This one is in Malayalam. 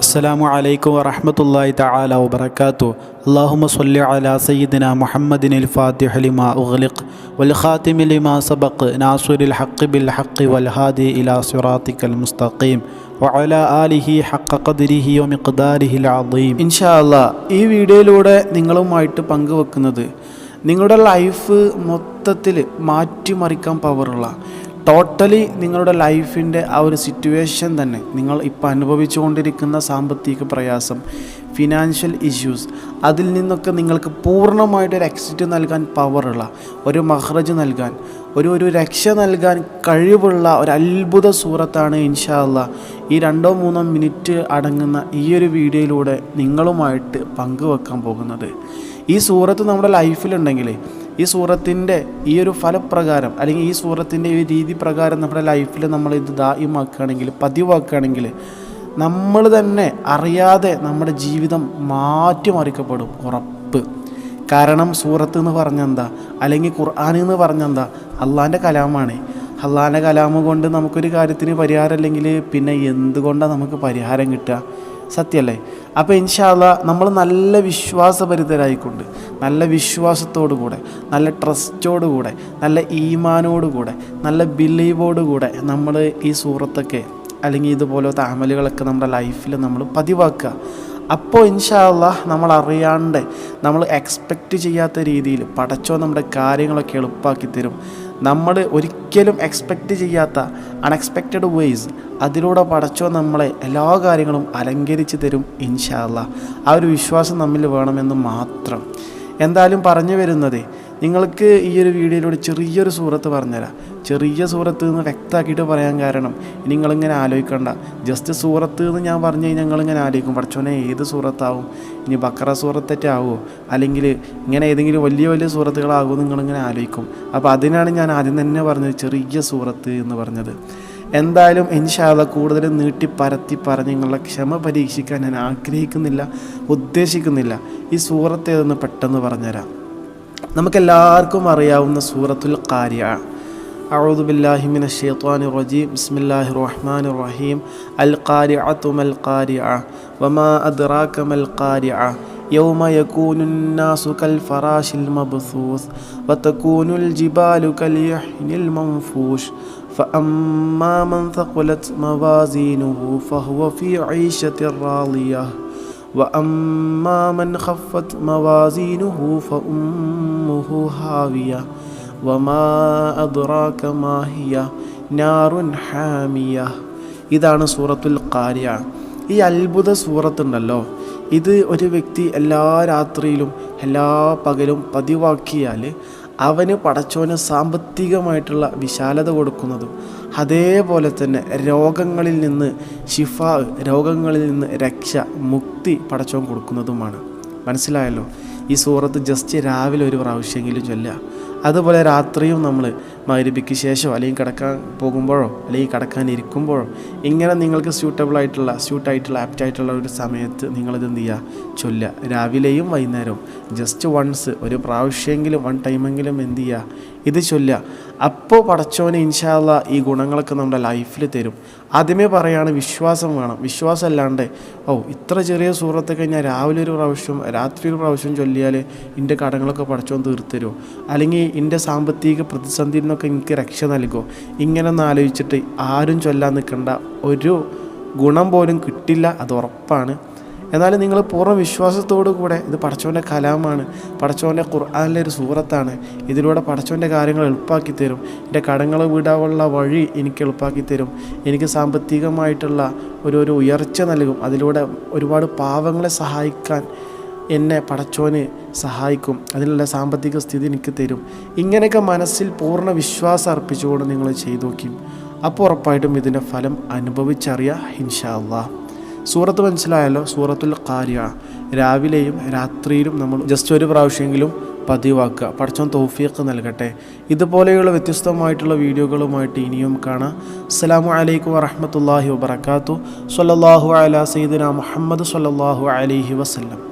السلام عليكم ورحمة الله تعالى وبركاته اللهم صل على سيدنا محمد الفاتح لما أغلق والخاتم لما سبق ناصر الحق بالحق والهادي إلى صراطك المستقيم وعلى آله حق قدره ومقداره العظيم إن شاء الله ഈ വീഡിയോയിലൂടെ നിങ്ങളുമായിട്ട് പങ്കുവെക്കുന്നത് നിങ്ങളുടെ ലൈഫ് മൊത്തത്തിൽ മാറ്റിമറിക്കാൻ പവറുള്ള ടോട്ടലി നിങ്ങളുടെ ലൈഫിന്റെ ആ ഒരു സിറ്റുവേഷൻ തന്നെ നിങ്ങൾ ഇപ്പോൾ അനുഭവിച്ചുകൊണ്ടിരിക്കുന്ന സാമ്പത്തിക പ്രയാസം ഫിനാൻഷ്യൽ ഇഷ്യൂസ് അതിൽ നിന്നൊക്കെ നിങ്ങൾക്ക് പൂർണമായിട്ട് ഒരു എക്സിറ്റ് നൽകാൻ പവറുള്ള ഒരു മഹ്റജ് നൽകാൻ ഒരു ഒരു രക്ഷ നൽകാൻ കഴിവുള്ള ഒരു അത്ഭുത സൂറത്താണ് ഇൻഷാല്ല ഈ രണ്ടോ മൂന്നോ മിനിറ്റ് അടങ്ങുന്ന ഈ ഒരു വീഡിയോയിലൂടെ നിങ്ങളുമായിട്ട് പങ്കുവെക്കാൻ പോകുന്നത്. ഈ സൂറത്ത് നമ്മുടെ ലൈഫിലുണ്ടെങ്കിൽ ഈ സൂറത്തിന്റെ ഈ ഒരു ഫലപ്രകാരം അല്ലെങ്കിൽ ഈ സൂറത്തിന്റെ ഈ രീതി പ്രകാരം നമ്മുടെ ലൈഫിൽ നമ്മൾ ഇത് ദായിമാക്കുകയാണെങ്കിൽ പതിവാക്കുകയാണെങ്കിൽ നമ്മൾ തന്നെ അറിയാതെ നമ്മുടെ ജീവിതം മാറ്റിമറിക്കപ്പെടും ഉറപ്പ്. കാരണം സൂറത്ത് എന്ന് പറഞ്ഞെന്താ അല്ലെങ്കിൽ ഖുർആൻ എന്ന് പറഞ്ഞെന്താ അള്ളാന്റെ കലാമാണ്. അള്ളാന്റെ കലാമ കൊണ്ട് നമുക്കൊരു കാര്യത്തിന് പരിഹാരം അല്ലെങ്കിൽ പിന്നെ എന്തുകൊണ്ടാണ് നമുക്ക് പരിഹാരം കിട്ടുക? സത്യമല്ലേ? അപ്പോൾ ഇൻഷാല്ല നമ്മൾ നല്ല വിശ്വാസഭരിതരായിക്കൊണ്ട് നല്ല വിശ്വാസത്തോടു കൂടെ നല്ല ട്രസ്റ്റോടു കൂടെ നല്ല ഈമാനോടു കൂടെ നല്ല ബിലീവോടു കൂടെ നമ്മൾ ഈ സൂറത്തൊക്കെ അല്ലെങ്കിൽ ഇതുപോലത്തെ അമലുകളൊക്കെ നമ്മുടെ ലൈഫിൽ നമ്മൾ പതിവാക്കുക. അപ്പോൾ ഇൻഷാല്ല നമ്മൾ അറിയാണ്ട് നമ്മൾ എക്സ്പെക്റ്റ് ചെയ്യാത്ത രീതിയിൽ പടച്ചോ നമ്മുടെ കാര്യങ്ങളൊക്കെ എളുപ്പമാക്കി തരും. നമ്മൾ ഒരിക്കലും എക്സ്പെക്റ്റ് ചെയ്യാത്ത അൺഎക്സ്പെക്റ്റഡ് വേയ്സ് അതിലൂടെ പടച്ചോ നമ്മളെ എല്ലാ കാര്യങ്ങളും അലങ്കരിച്ച് തരും ഇൻഷാല്ല ആ ഒരു വിശ്വാസം നമ്മിൽ വേണമെന്ന് മാത്രം. എന്തായാലും പറഞ്ഞു വരുന്നത് നിങ്ങൾക്ക് ഈ ഒരു വീഡിയോയിലൂടെ ചെറിയൊരു സൂറത്ത് പറഞ്ഞുതരാം. ചെറിയ സൂറത്ത് എന്ന് വ്യക്തമാക്കിയിട്ട് പറയാൻ കാരണം നിങ്ങളിങ്ങനെ ആലോചിക്കണ്ട. ജസ്റ്റ് സൂറത്ത് എന്ന് ഞാൻ പറഞ്ഞു കഴിഞ്ഞാൽ ഞങ്ങളിങ്ങനെ ആലോചിക്കും. പഠിച്ചോനെ ഏത് സൂറത്താവും? ഇനി ബക്കറ സൂറത്തൊക്കെ ആവുമോ അല്ലെങ്കിൽ ഇങ്ങനെ ഏതെങ്കിലും വലിയ വലിയ സൂറത്തുകളാകുമോ നിങ്ങളിങ്ങനെ ആലോചിക്കും. അപ്പോൾ അതിനാണ് ഞാൻ ആദ്യം തന്നെ പറഞ്ഞത് ചെറിയ സൂറത്ത് എന്ന് പറഞ്ഞത്. എന്തായാലും ഇൻഷാല്ല കൂടുതൽ നീട്ടി പരത്തി പറഞ്ഞ് നിങ്ങളുടെ ക്ഷമ പരീക്ഷിക്കാൻ ഞാൻ ആഗ്രഹിക്കുന്നില്ല ഉദ്ദേശിക്കുന്നില്ല. ഈ സൂറത്ത് ഏതെന്ന് പെട്ടെന്ന് പറഞ്ഞുതരാം. നമുക്കെല്ലാവർക്കും അറിയാവുന്ന സൂറത്തുൽ കാര്യ أعوذ بالله من الشيطان الرجيم بسم الله الرحمن الرحيم القارعة ما القارعة وما أدراك ما القارعة يوم يكون الناس كالفراش المبثوث وتكون الجبال كاليحن المنفوش فأما من ثقلت موازينه فهو في عيشة راضية وأما من خفت موازينه فأمه هاوية وما أدراك ما هي نار حامية ഇതാണ് സൂറത്തുൽ കാര്യ ഈ അത്ഭുത സൂറത്തുണ്ടല്ലോ ഇത് ഒരു വ്യക്തി എല്ലാ രാത്രിയിലും എല്ലാ പകലും പതിവാക്കിയാൽ അവന് പടച്ചോന് സാമ്പത്തികമായിട്ടുള്ള വിശാലത കൊടുക്കുന്നതും അതേപോലെ തന്നെ രോഗങ്ങളിൽ നിന്ന് ഷിഫ രോഗങ്ങളിൽ നിന്ന് രക്ഷ മുക്തി പടച്ചോൻ കൊടുക്കുന്നതുമാണ്. മനസ്സിലായല്ലോ? ഈ സൂറത്ത് ജസ്റ്റ് രാവിലെ ഒരു പ്രാവശ്യമെങ്കിലും ചൊല്ലുക. അതുപോലെ രാത്രിയും നമ്മൾ മരുപിക്ക് ശേഷം അല്ലെങ്കിൽ കിടക്കാൻ പോകുമ്പോഴോ അല്ലെങ്കിൽ കിടക്കാൻ ഇരിക്കുമ്പോഴോ ഇങ്ങനെ നിങ്ങൾക്ക് സ്യൂട്ടബിൾ ആയിട്ടുള്ള സ്യൂട്ടായിട്ടുള്ള ആപ്റ്റായിട്ടുള്ള ഒരു സമയത്ത് നിങ്ങളിത് എന്ത് ചെയ്യുക ചൊല്ലുക. രാവിലെയും വൈകുന്നേരവും. ജസ്റ്റ് വൺസ് ഒരു പ്രാവശ്യമെങ്കിലും വൺ ടൈമെങ്കിലും എന്ത് ചെയ്യുക ഇത് ചൊല്ലുക. അപ്പോൾ പടച്ചോനെ ഇൻഷാല്ല ഈ ഗുണങ്ങളൊക്കെ നമ്മുടെ ലൈഫിൽ തരും. ആദ്യമേ പറയുകയാണ് വിശ്വാസം വേണം. വിശ്വാസം അല്ലാണ്ട് ഓ ഇത്ര ചെറിയ സൂറത്തൊക്കെ ഞാൻ രാവിലെ ഒരു പ്രാവശ്യം രാത്രി ഒരു പ്രാവശ്യം ചൊല്ലിയാൽ എന്റെ കടങ്ങളൊക്കെ പടച്ചോൻ തീർത്തരുമോ അല്ലെങ്കിൽ എന്റെ സാമ്പത്തിക പ്രതിസന്ധിയിൽ നിന്നൊക്കെ എനിക്ക് രക്ഷ നൽകുമോ ഇങ്ങനെ ആലോചിച്ചിട്ട് ആരും ചൊല്ലാൻ നിൽക്കേണ്ട. ഒരു ഗുണം പോലും കിട്ടില്ല അത് ഉറപ്പാണ്. എന്നാലും നിങ്ങൾ പൂർണ വിശ്വാസത്തോടു കൂടെ ഇത് പടച്ചോന്റെ കലാമാണ്. പടച്ചോന്റെ ഖുർആാനിലെ ഒരു സൂറത്താണ്. ഇതിലൂടെ പടച്ചോന്റെ കാര്യങ്ങൾ എളുപ്പമാക്കി തരും. എന്റെ കടങ്ങൾ വിടാനുള്ള വഴി എനിക്ക് എളുപ്പമാക്കി തരും. എനിക്ക് സാമ്പത്തികമായിട്ടുള്ള ഒരു ഒരു ഉയർച്ച നൽകും. അതിലൂടെ ഒരുപാട് പാവങ്ങളെ സഹായിക്കാൻ എന്നെ പടച്ചോന് സഹായിക്കും. അതിനുള്ള സാമ്പത്തിക സ്ഥിതി എനിക്ക് തരും. ഇങ്ങനെയൊക്കെ മനസ്സിൽ പൂർണ വിശ്വാസം അർപ്പിച്ചുകൊണ്ട് നിങ്ങൾ ചെയ്തു നോക്കി അപ്പോൾ ഉറപ്പായിട്ടും ഇതിന്റെ ഫലം അനുഭവിച്ചറിയാം ഇൻഷാ അള്ളാ സൂറത്ത് മനസ്സിലായല്ലോ സൂറത്തുൽ കാര്യ രാവിലെയും രാത്രിയിലും നമ്മൾ ജസ്റ്റ് ഒരു പ്രാവശ്യമെങ്കിലും പതിവാക്കുക. പഠിച്ചോൻ തോഫിയൊക്കെ നൽകട്ടെ. ഇതുപോലെയുള്ള വ്യത്യസ്തമായിട്ടുള്ള വീഡിയോകളുമായിട്ട് ഇനിയും കാണാം. അസ്സലാമു അലൈക്കും വറഹമത്തല്ലാഹി വബർക്കാത്തു സല്ലാഹു അല സയ്യിദിന മുഹമ്മദ് സല്ലാഹു അലഹി വസല്ലം.